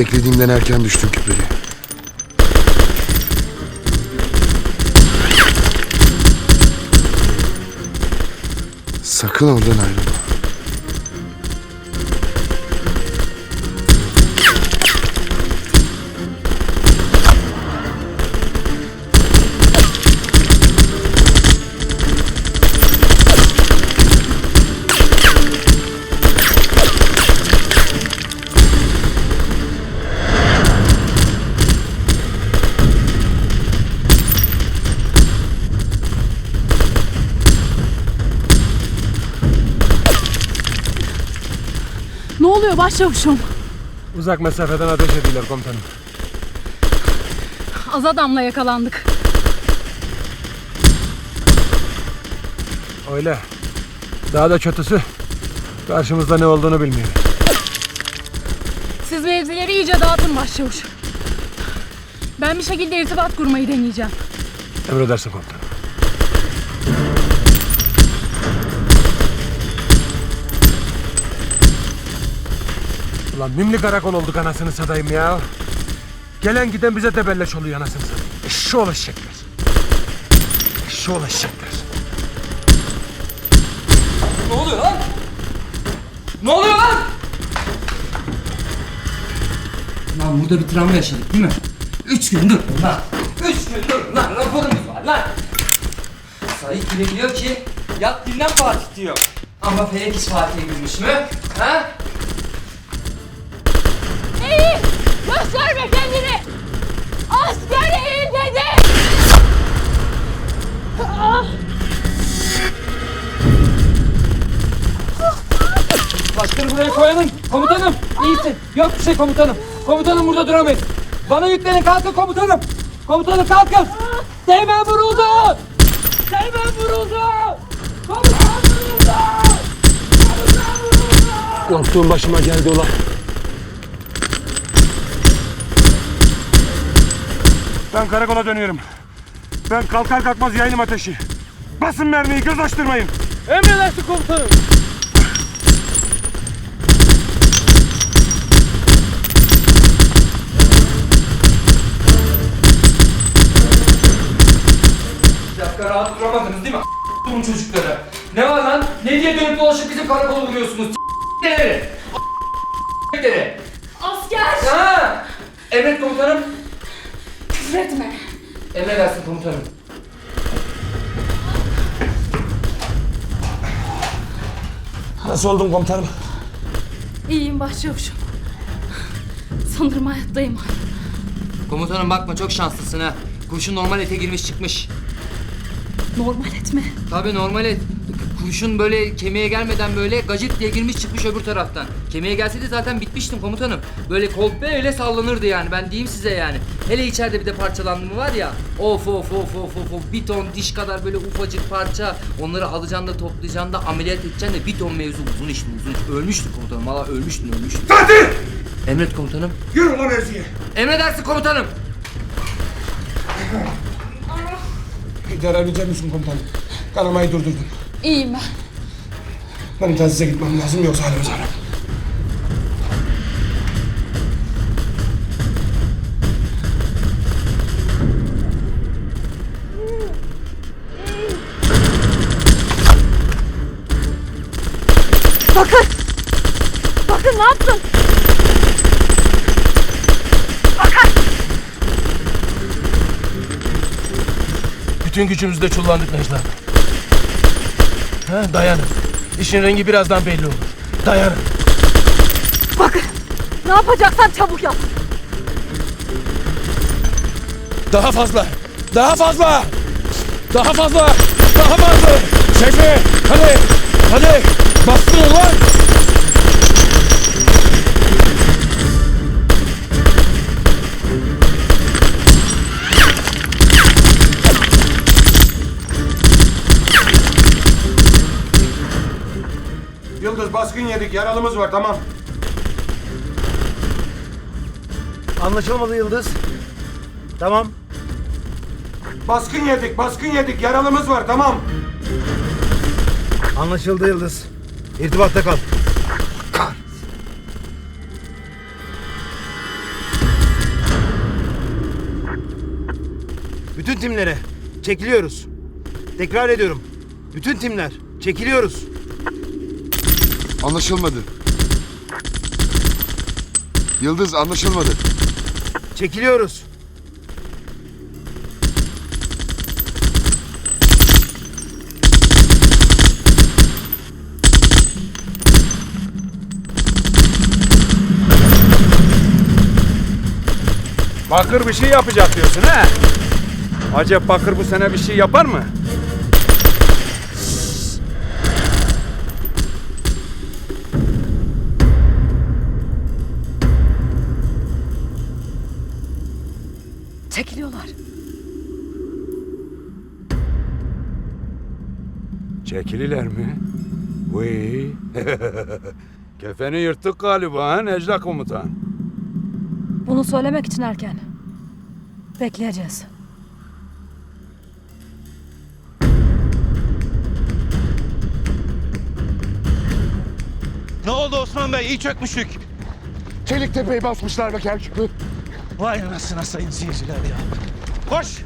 Beklediğimden erken düştün küpeli. Sakın oradan ayrılma. Oluyor başçavuşum? Uzak mesafeden ateş ediyorlar komutanım. Az adamla yakalandık. Öyle. Daha da kötüsü karşımızda ne olduğunu bilmiyor. Siz mevzileri iyice dağıtın başçavuş. Ben bir şekilde irtibat kurmayı deneyeceğim. Emredersin komutanım. Ulan mimli karakol olduk anasını satayım ya. Gelen giden bize tebelleş oluyor anasını satayım. Eşşoğlu eşekler. Eşşoğlu eşekler. Ne oluyor lan? Ne oluyor lan? Lan burada bir travma yaşadık değil mi? Üç gün dur lan. Üç gün dur lan. Raporumuz var lan. Sait bile diyor ki yat dinlen Fatih diyor. Ama Felek hiç Fatih'e gülmüş mü? Ha? Gösterme kendini! Asker eğil dedi! Başkanı buraya koyalım. Komutanım iyisin. Yok bir şey komutanım. Komutanım burada duramayız. Bana yüklenin kalkın komutanım. Komutanım kalkın. Teğmen vuruldu. Teğmen vuruldu. Komutan vuruldu. Komutan vuruldu. Korktuğum başıma geldi ulan. Ben karakola dönüyorum. Ben kalkar kalkmaz yayınım ateşi. Basın mermiyi göz açtırmayın. Emredersin komutanım. Dakika rahat duramadınız değil mi? Bunun çocukları. Ne var lan? Ne diye dönüp dolaşıp bizim karakola vuruyorsunuz? Neleri? Neleri? Asker! Ha! Emret komutanım. Küfretme! Emredersin komutanım. Nasıl oldun komutanım? İyiyim başçavuşum. Sanırım hayattayım. Komutanım bakma çok şanslısın ha. Kurşun normal ete girmiş çıkmış. Normal etme. Tabii normal et. Kurşun böyle kemiğe gelmeden böyle gacit diye girmiş çıkmış öbür taraftan. Kemiğe gelseydi zaten bitmiştim komutanım. Böyle kol böyle sallanırdı yani ben diyeyim size yani. Hele içeride bir de parçalandı mı var ya. Of of of of of of bir ton diş kadar böyle ufacık parça. Onları alacaksın da toplayacaksın da ameliyat edeceksin de bir ton mevzu uzun iş uzun iş. Ölmüştün komutanım valla ölmüştün ölmüştün. Fatih! Emret komutanım. Yürü ulan Erzi'ye. Emredersin komutanım. İdare edecek misin komutanım? Kanamayı durdurdum. İyiyim ben. Benim telsize gitmem lazım yoksa halimiz harap. Bakın! Bakın ne yaptın? Bütün gücümüzle çullandık Necla. Ha, dayanın. İşin rengi birazdan belli olur. Dayanın. Bakın! Ne yapacaksan çabuk yap. Daha fazla. Daha fazla. Daha fazla. Daha fazla. Seyfi. Hadi. Hadi. Bastır ulan. Yıldız baskın yedik. Yaralımız var tamam. Anlaşılmadı Yıldız. Tamam. Baskın yedik, baskın yedik. Yaralımız var tamam. Anlaşıldı Yıldız. İrtibatta kal. Bütün timlere çekiliyoruz. Tekrar ediyorum. Bütün timler çekiliyoruz. Anlaşılmadı. Yıldız anlaşılmadı. Çekiliyoruz. Bakır bir şey yapacak diyorsun ha? Acep Bakır bu sene bir şey yapar mı? Çekiliyorlar. Çekililer mi? Vay. Kefeni yırttık galiba ha Necla komutan. Bunu söylemek için erken. Bekleyeceğiz. Ne oldu Osman Bey? İyi çökmüştük. Çeliktepe'yi basmışlar be Kerküklü. Vay anasına sayın seyirciler ya. Koş!